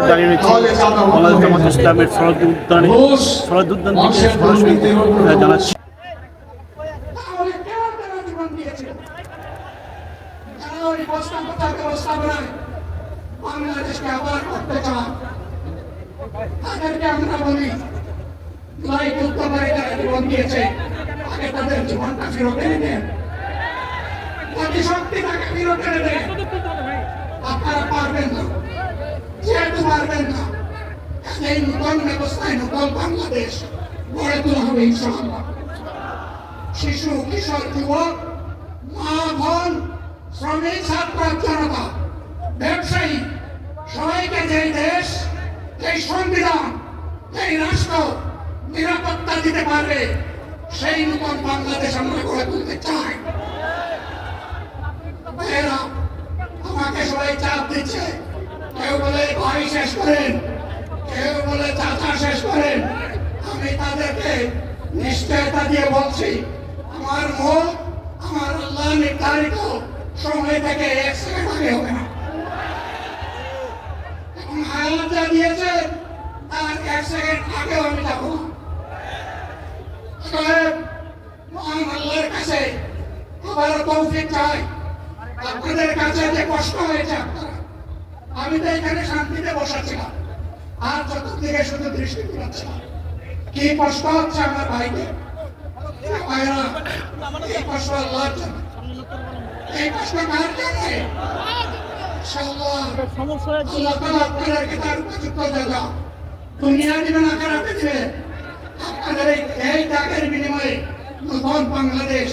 দাঁড়িয়ে রয়েছি বাংলাদেশ জামাত ইসলামের জীবনটা ফেরত এনে দেন। শক্তি তাকে ফেরত এনে দেন আপনারা পারবেন না যেহেতু পারবেন না এই নতুন ব্যবস্থায়, নতুন বাংলাদেশ গড়ে তোলা হবে ইনশাআল্লাহ। শিশু, কিশোর, যুবক, মা, বোন, শ্রমিক, ছাত্র, জনতা, ব্যবসায়ী, সবাইকে যে দেশ এই সংবিধান এই রাষ্ট্র নিরাপত্তা দিতে পারবে, সেই নতুন বাংলাদেশ আমরা গড়ে তুলতে চাই। আমাকে সবাই চাপ দিচ্ছে। কেউ বলে ভাই শেষ করেন। কেউ বলে চাচা শেষ করেন। আমি তাদেরকে নিশ্চয়তা দিয়ে বলছি, আমার মুখ আমার আল্লাহ নির্ধারিত সময় থেকে এক সেকেন্ড আগে হবে না। আমি তো এখানে শান্তিতে বসাছিলাম আর চতুর্দিকে শুধু দৃষ্টি দিচ্ছিলাম কি কষ্ট হচ্ছে আমার ভাইকে? এই জায়গা। দুনিয়া দিবে না দিবে। আপনাদের এই এই বিনিময়ে নতুন বাংলাদেশ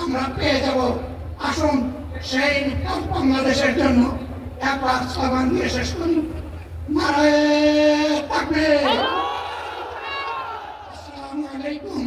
আমরা পেয়ে যাব। আসুন, সেই বাংলাদেশের জন্য এক লাখ স্লোগান দিয়ে শেষ করি। নারায়ণ থাকবে আসসালামু আলাইকুম